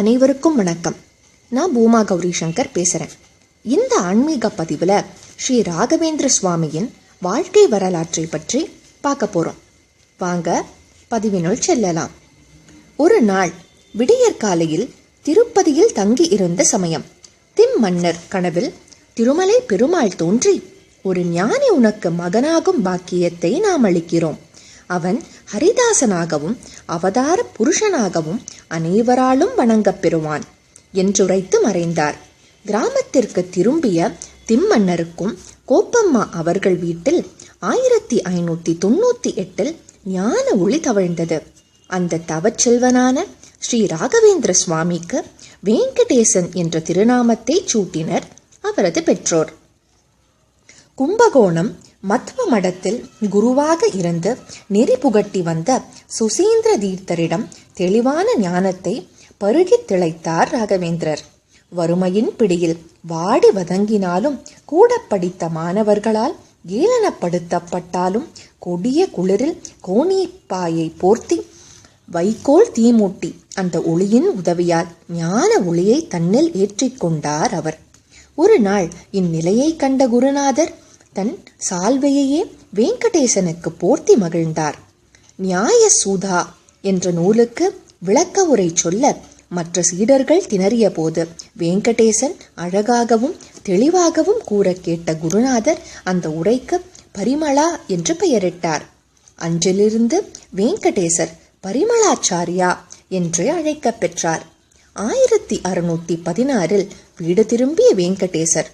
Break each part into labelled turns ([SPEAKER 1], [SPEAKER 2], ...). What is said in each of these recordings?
[SPEAKER 1] அனைவருக்கும் வணக்கம். நான் பூமா கௌரி சங்கர் பேசுகிறேன் இந்த ஆன்மீக பதிவில் ஸ்ரீ ராகவேந்திர சுவாமியின் வாழ்க்கை வரலாற்றை பற்றி பார்க்க போகிறோம் வாங்க பதிவினுள் செல்லலாம். ஒரு நாள் விடியற் காலையில் திருப்பதியில் தங்கி இருந்த சமயம் திம் மன்னர் கனவில் திருமலை பெருமாள் தோன்றி ஒரு ஞானி உனக்கு மகனாகும் பாக்கியத்தை நாம் அளிக்கிறோம். அவன் ஹரிதாசனாகவும் அவதார புருஷனாகவும் அனைவராலும் வணங்கப் பெறுவான் என்றுரைத்து மறைந்தார். கிராமத்திற்கு திரும்பிய திம்மன்னருக்கும் கோப்பம்மா அவர்கள் வீட்டில் ஆயிரத்தி ஐநூற்றி தொண்ணூற்றி எட்டில் ஞான ஒளி தவழ்ந்தது. அந்த தவச்செல்வனான ஸ்ரீ ராகவேந்திர சுவாமிக்கு வெங்கடேசன் என்ற திருநாமத்தை சூட்டினர் அவரது பெற்றோர். கும்பகோணம் மத்வ மடத்தில் குருவாக இருந்து நெறி புகட்டி வந்த சுசீந்திர தீர்த்தரிடம் தெளிவான ஞானத்தை பருகித் திளைத்தார் ராகவேந்திரர். வறுமையின் பிடியில் வாடி வதங்கினாலும் கூட படித்த மாணவர்களால் ஏளனப்படுத்தப்பட்டாலும் கொடிய குளிரில் கோணிப்பாயை போர்த்தி வைக்கோல் தீமூட்டி அந்த ஒளியின் உதவியால் ஞான ஒளியை தன்னில் ஏற்றிக்கொண்டார் அவர். ஒரு நாள் இந்நிலையை கண்ட குருநாதர் தன் சால்வையையே வெங்கடேசனுக்கு போர்த்தி மகிழ்ந்தார். நியாய சூதா என்ற நூலுக்கு விளக்க உரை சொல்ல மற்ற சீடர்கள் திணறிய போது வெங்கடேசன் அழகாகவும் தெளிவாகவும் கூற கேட்ட குருநாதர் அந்த உரைக்கு பரிமளா என்று பெயரிட்டார். அன்றிலிருந்து வெங்கடேசர் பரிமளாச்சாரியா என்று அழைக்கப் பெற்றார். ஆயிரத்தி அறுநூற்றி பதினாறில் வீடு திரும்பிய வெங்கடேசர்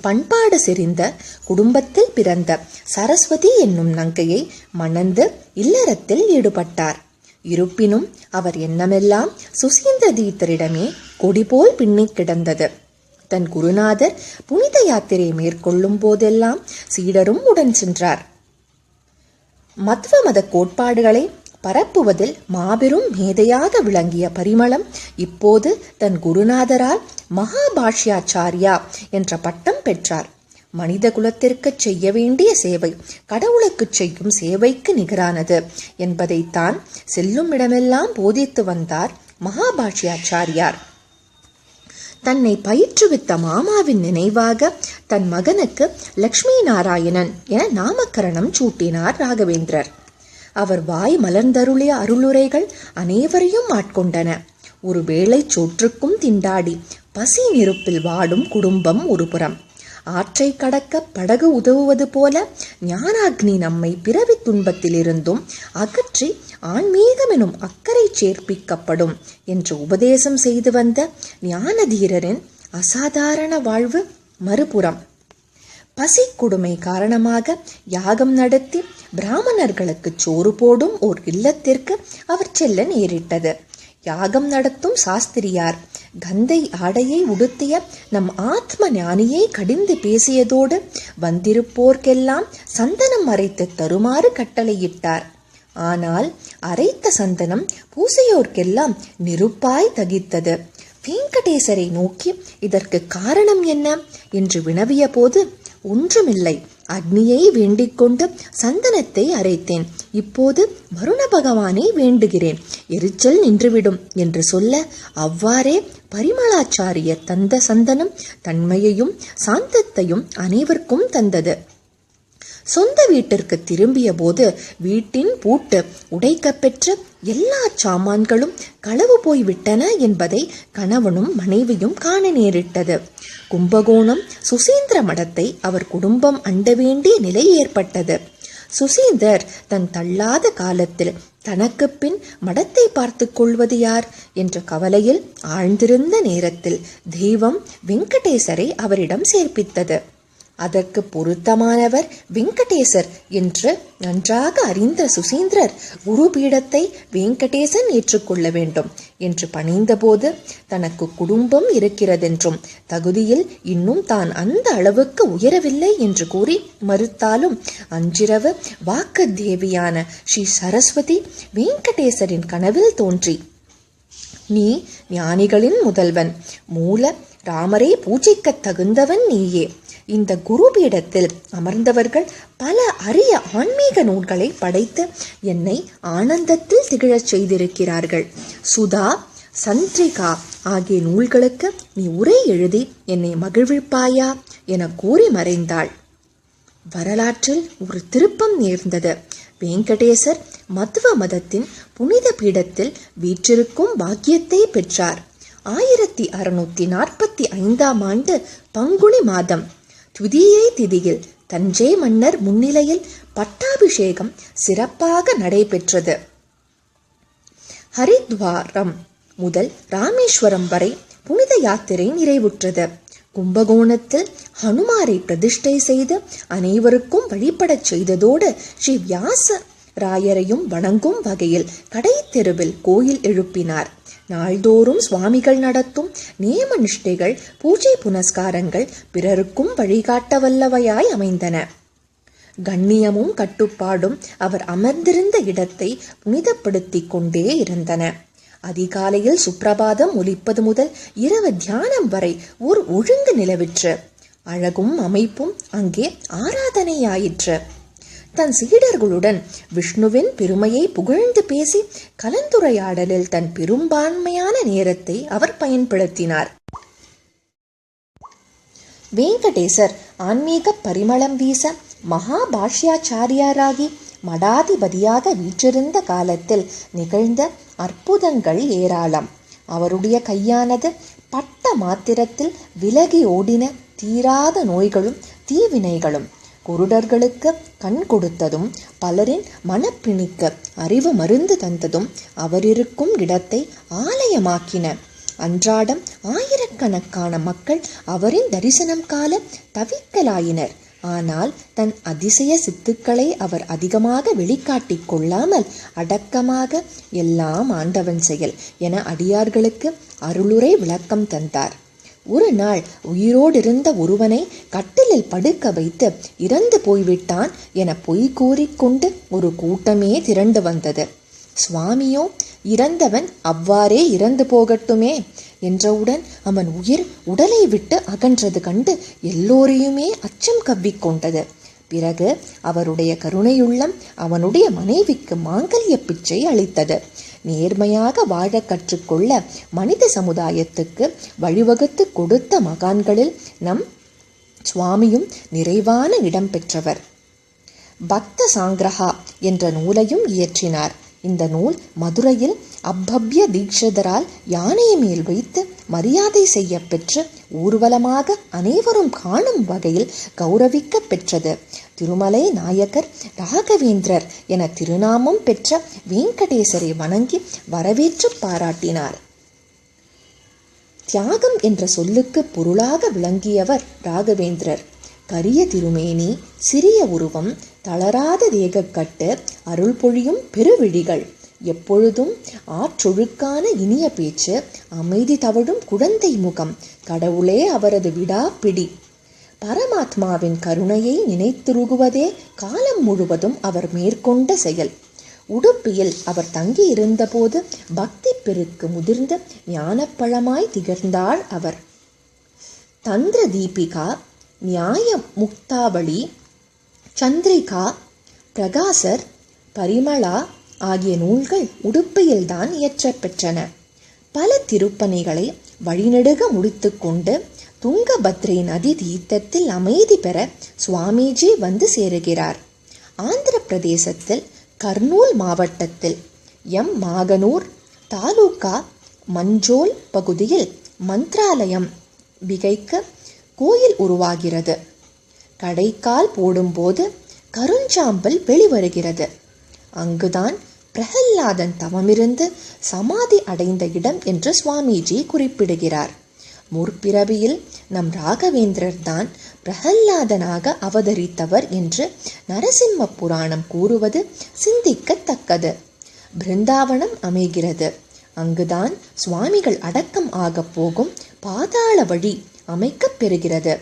[SPEAKER 1] பண்பாடு செறிந்த குடும்பத்தில் பிறந்த சரஸ்வதி என்னும் நங்கையை மணந்து இல்லறத்தில் ஈடுபட்டார். இருப்பினும் அவர் எண்ணமெல்லாம் சுசீந்திர தீர்த்தரிடமே கொடிபோல் பின்னிக் கிடந்தது. தன் குருநாதர் புனித யாத்திரை மேற்கொள்ளும் போதெல்லாம் சீடரும் உடன் சென்றார். மத்வ மத கோட்பாடுகளை பரப்புவதில் மாபெரும் மேதையாக விளங்கிய பரிமளம் இப்போது தன் குருநாதரால் மகாபாஷ்யாச்சாரியா என்ற பட்டம் பெற்றார். மனித குலத்திற்கு செய்ய வேண்டிய சேவை கடவுளுக்கு செய்யும் சேவைக்கு நிகரானது என்பதைத்தான் செல்லும் இடமெல்லாம் போதித்து வந்தார் மகாபாஷ்யாச்சாரியார். தன்னை பயிற்றுவித்த மாமாவின் நினைவாக தன் மகனுக்கு லக்ஷ்மி நாராயணன் என நாமக்கரணம் சூட்டினார் ராகவேந்திரர். அவர் வாய் மலர்ந்தருளிய அருளுரைகள் அனைவரையும் ஆட்கொண்டன. ஒரு வேளை சோற்றுக்கும் திண்டாடி பசி நெருப்பில் வாடும் குடும்பம் ஒருபுறம். ஆற்றை கடக்க படகு உதவுவது போல ஞானாக்னி நம்மை பிறவி துன்பத்திலிருந்தும் அகற்றி ஆன்மீகம் எனும் அக்கறை சேர்ப்பிக்கப்படும் என்று உபதேசம் செய்து வந்த ஞானதீரரின் அசாதாரண வாழ்வு மறுபுறம். பசி கொடுமை காரணமாக யாகம் நடத்தி பிராமணர்களுக்கு சோறு போடும் ஓர் இல்லத்திற்கு அவர் செல்ல நேரிட்டது. யாகம் நடத்தும் சாஸ்திரியார் கந்தை ஆடையை உடுத்திய நம் ஆத்ம ஞானியை கடிந்து பேசியதோடு வந்திருப்போர்க்கெல்லாம் சந்தனம் அரைத்து தருமாறு கட்டளையிட்டார். ஆனால் அரைத்த சந்தனம் பூசையோர்க்கெல்லாம் நெருப்பாய் தகித்தது. வெங்கடேசரை நோக்கி இதற்கு காரணம் என்ன? என்று வினவிய போது ஒன்றுமில்லை. அக்னியை வேண்டிக்கொண்டு சந்தனத்தை அரைத்தேன். இப்போது வருண பகவானை வேண்டுகிறேன். எரிச்சல் நின்றுவிடும் என்று சொல்ல அவ்வாறே பரிமளாச்சாரியர் தந்த சந்தனம் தன்மையையும் சாந்தத்தையும் அனைவருக்கும் தந்தது. சொந்த வீட்டிற்கு திரும்பிய போது வீட்டின் பூட்டு உடைக்கப்பெற்ற எல்லா சாமான்களும் களவு போய்விட்டன என்பதை கணவனும் மனைவியும் காண நேரிட்டது. கும்பகோணம் சுசீந்திர மடத்தை அவர் குடும்பம் அண்ட வேண்டிய நிலை ஏற்பட்டது. சுசீந்தர் தன் தள்ளாத காலத்தில் தனக்கு பின் மடத்தை பார்த்து கொள்வது யார் என்ற கவலையில் ஆழ்ந்திருந்த நேரத்தில் தெய்வம் வெங்கடேசரை அவரிடம் சேர்ப்பித்தது. அதற்கு பொருத்தமானவர் வெங்கடேசர் என்று நன்றாக அறிந்த சுசீந்திரர் குரு பீடத்தை வெங்கடேசன் ஏற்றுக்கொள்ள வேண்டும் என்று பணிந்தபோது தனக்கு குடும்பம் இருக்கிறதென்றும் தகுதியில் இன்னும் தான் அந்த அளவுக்கு உயரவில்லை என்று கூறி மறுத்தாலும் அன்றிரவு வாக்கு தேவியான ஸ்ரீ சரஸ்வதி வெங்கடேசரின் கனவில் தோன்றி நீ ஞானிகளின் முதல்வன் மூல ராமரை பூஜைக்கத் தகுந்தவன் நீயே. இந்த குரு பீடத்தில் அமர்ந்தவர்கள் பல அரிய ஆன்மீக நூல்களை படைத்து என்னை ஆனந்தத்தில் திகழச் செய்திருக்கிறார்கள். சுதா சந்திரிகா ஆகிய நூல்களுக்கு நீ உரை எழுதி என்னை மகிழ்விப்பாயா என கூறி மறைந்தாள். வரலாற்றில் ஒரு திருப்பம் நேர்ந்தது. வெங்கடேசர் மத்துவ மதத்தின் புனித பீடத்தில் வீற்றிருக்கும் பாக்கியத்தை பெற்றார். ஆயிரத்தி அறுநூத்தி நாற்பத்தி ஐந்தாம் ஆண்டு பங்குனி மாதம் துதியை திதியில் தஞ்சை மன்னர் முன்னிலையில் பட்டாபிஷேகம் சிறப்பாக நடைபெற்றது. ஹரித்வாரம் முதல் ராமேஸ்வரம் வரை புனித யாத்திரை நிறைவுற்றது. கும்பகோணத்தில் ஹனுமாரை பிரதிஷ்டை செய்து அனைவருக்கும் வழிபடச் செய்ததோடு ஸ்ரீ வியாச ராயரையும் வணங்கும் வகையில் கடை தெருவில் கோயில் எழுப்பினார். நாள்தோறும் சுவாமிகள் நடத்தும் நியம நிஷ்டைகள் பூஜை புனஸ்காரங்கள் பிறருக்கும் வழிகாட்ட வல்லவையாய் அமைந்தன. கண்ணியமும் கட்டுப்பாடும் அவர் அமர்ந்திருந்த இடத்தை புனிதப்படுத்திக் கொண்டே இருந்தன. அதிகாலையில் சுப்பிரபாதம் ஒலிப்பது முதல் இரவு தியானம் வரை ஓர் ஒழுங்கு நிலவிற்று. அழகும் அமைப்பும் அங்கே ஆராதனையாயிற்று. தன் சீடர்களுடன் விஷ்ணுவின் பெருமையை புகழ்ந்து பேசி கலந்துரையாடலில் தன் பெரும்பான்மையான நேரத்தை அவர் பயன்படுத்தினார். வெங்கடேசர் ஆன்மீக பரிமளம் வீச மகாபாஷ்யாச்சாரியாராகி மடாதிபதியாக வீற்றிருந்த காலத்தில் நிகழ்ந்த அற்புதங்கள் ஏராளம். அவருடைய கையானது பட்ட மாத்திரத்தில் விலகி ஓடின தீராத நோய்களும் தீவினைகளும். குருடர்களுக்கு கண் கொடுத்ததும் பலரின் மனப்பிணிக்க அறிவு மருந்து தந்ததும் அவரிருக்கும் இடத்தை ஆலயமாக்கின. அன்றாடம் ஆயிரக்கணக்கான மக்கள் அவரின் தரிசனம் கால தவிக்கலாயினர். ஆனால் தன் அதிசய சித்துக்களை அவர் அதிகமாக வெளிக்காட்டிக் கொள்ளாமல் அடக்கமாக எல்லாம் ஆண்டவன் செயல் என அடியார்களுக்கு அருளுரை விளக்கம் தந்தார். ஒரு நாள் உயிரோடிருந்த ஒருவனை கட்டிலில் படுக்க வைத்து இறந்து போய்விட்டான் என பொய் கூறிக்கொண்டு ஒரு கூட்டமே திரண்டு வந்தது. சுவாமியோ இறந்தவன் அவ்வாறே இறந்து போகட்டுமே என்றவுடன் அவன் உயிர் உடலை விட்டு அகன்றது கண்டு எல்லோரையுமே அச்சம் கவ்விக்கொண்டது. பிறகு அவருடைய கருணையுள்ளம் அவனுடைய மனைவிக்கு மாங்கல்ய பிச்சை அளித்தது. நேர்மையாக வாழ கற்றுக்கொள்ள மனித சமுதாயத்துக்கு வழிவகுத்து கொடுத்த மகான்களில் நம் சுவாமியும் நிறைவான இடம் பெற்றவர். பக்த சாங்கிரஹா என்ற நூலையும் இயற்றினார். இந்த நூல் மதுரையில் அப்பப்ய தீட்சிதரால் யானை மேல் வைத்து மரியாதை செய்ய பெற்று ஊர்வலமாக அனைவரும் காணும் வகையில் கௌரவிக்க பெற்றது. திருமலை நாயக்கர் ராகவேந்திரர் என திருநாமம் பெற்ற வெங்கடேசரை வணங்கி வரவேற்று பாராட்டினார். தியாகம் என்ற சொல்லுக்கு பொருளாக விளங்கியவர் ராகவேந்திரர். கரிய திருமேனி சிறிய உருவம் தளராத தேகக்கட்டு அருள் பொழியும் பெருவிழிகள். எப்பொழுதும் ஆற்றொழுக்கான இனிய பேச்சு அமைதி தவழும் குழந்தை முகம் கடவுளே அவரது விடாப்பிடி பரமாத்மாவின் கருணையை நினைத்துருகுவதே காலம் முழுவதும் அவர் மேற்கொண்ட செயல். உடுப்பியில் அவர் தங்கியிருந்தபோது பக்தி பெருக்கு முதிர்ந்த ஞானப்பழமாய் திகழ்ந்தாள் அவர். தந்திர தீபிகா நியாய முக்தாவளி சந்திரிகா பிரகாசர் பரிமளா ஆகிய நூல்கள் உடுப்பையில்தான் இயற்றப்பெற்றன பல திருப்பணிகளை வழிநெடுக முடித்துக்கொண்டு துங்கபத்ரை நதி தீர்த்தத்தில் அமைதி பெற சுவாமிஜி வந்து சேருகிறார். ஆந்திர பிரதேசத்தில் கர்னூல் மாவட்டத்தில் எம். மாகனூர் தாலுகா மஞ்சோல் பகுதியில் மந்த்ராலயம் விகைக்க கோயில் உருவாகிறது. கடைக்கால் போடும்போது கருஞ்சாம்பல் வெளிவருகிறது. அங்குதான் பிரகல்லாதன் தவமிருந்து சமாதி அடைந்த இடம் என்று சுவாமிஜி குறிப்பிடுகிறார். முற்பிறவியில் நம் ராகவேந்திரர் தான் பிரகல்லாதனாக அவதரித்தவர் என்று நரசிம்ம புராணம் கூறுவது சிந்திக்கத்தக்கது. பிருந்தாவனம் அமைகிறது. அங்குதான் சுவாமிகள் அடக்கம் ஆகப் போகும் பாதாள வழி அமைக்கப் பெறுகிறது.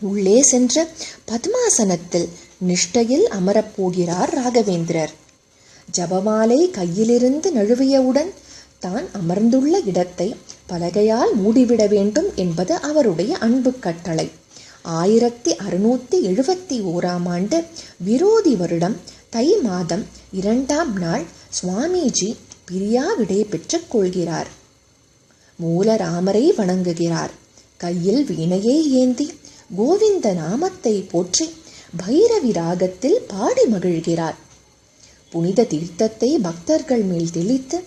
[SPEAKER 1] உள்ளே சென்ற பத்மாசனத்தில் நிஷ்டையில் அமரப்போகிறார் ராகவேந்திரர். ஜபமாலை கையிலிருந்து நழுவியவுடன் தான் அமர்ந்துள்ள இடத்தை பலகையால் மூடிவிட வேண்டும் என்பது அவருடைய அன்பு கட்டளை. ஆயிரத்தி அறுநூத்தி எழுபத்தி ஓராம் ஆண்டு விரோதி வருடம் தை மாதம் இரண்டாம் நாள் சுவாமிஜி பிரியா விடை பெற்றுக் கொள்கிறார். மூலராமரை வணங்குகிறார். கையில் வீணையை ஏந்தி கோவிந்த நாமத்தை போற்றி பைரவி ராகத்தில் பாடி மகிழ்கிறார். புனித தீர்த்தத்தை பக்தர்கள் மேல் தெளித்து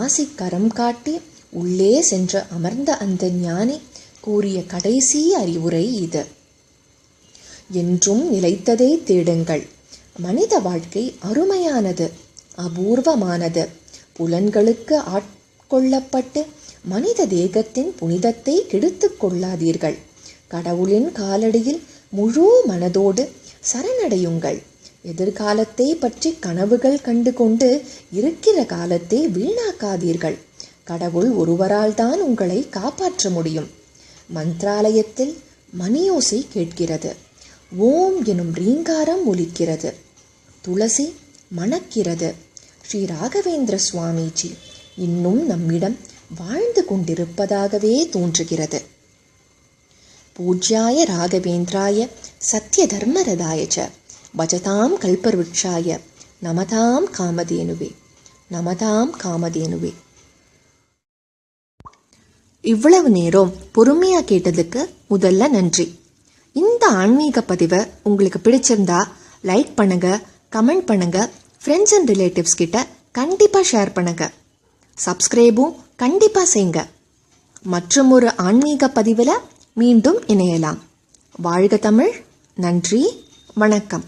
[SPEAKER 1] ஆசைக்கரம் கரம் காட்டி உள்ளே சென்று அமர்ந்த அந்த ஞானி கூறிய கடைசி அறிவுரை இது. என்றும் நிலைத்ததை தேடுங்கள். மனித வாழ்க்கை அருமையானது அபூர்வமானது. புலன்களுக்கு ஆட்கொள்ளப்பட்டு மனித தேகத்தின் புனிதத்தை கெடுத்து கொள்ளாதீர்கள். கடவுளின் காலடியில் முழு மனதோடு சரணடையுங்கள். எதிர்காலத்தை பற்றி கனவுகள் கண்டு கொண்டு இருக்கிற காலத்தை வீணாக்காதீர்கள். கடவுள் ஒருவரால் தான் உங்களை காப்பாற்ற முடியும். மந்த்ராலயத்தில் மணியோசை கேட்கிறது. ஓம் எனும் ரீங்காரம் ஒலிக்கிறது. துளசி மணக்கிறது. ஸ்ரீ ராகவேந்திர சுவாமிஜி இன்னும் நம்மிடம் வாழ்ந்து கொண்டிருப்பதாகவே தோன்றுகிறது. பூஜ்யாய ராகவேந்திராய சத்ய தர்மரதாய பஜதாம் கல்பவருட்சாய நமதாம் காமதேனுவே நமதாம் காமதேனுவே. இவ்வளவு நேரம் பொறுமையாக கேட்டதுக்கு முதல்ல நன்றி. இந்த ஆன்மீக பதிவை உங்களுக்கு பிடிச்சிருந்தா லைக் பண்ணுங்க கமெண்ட் பண்ணுங்க ஃப்ரெண்ட்ஸ் அண்ட் ரிலேட்டிவ்ஸ் கிட்ட கண்டிப்பாக ஷேர் பண்ணுங்க. சப்ஸ்கிரைபும் கண்டிப்பாக செய்யுங்க மற்றும் ஒரு ஆன்மீக பதிவில் மீண்டும் இணையலாம். வாழ்க தமிழ் நன்றி வணக்கம்.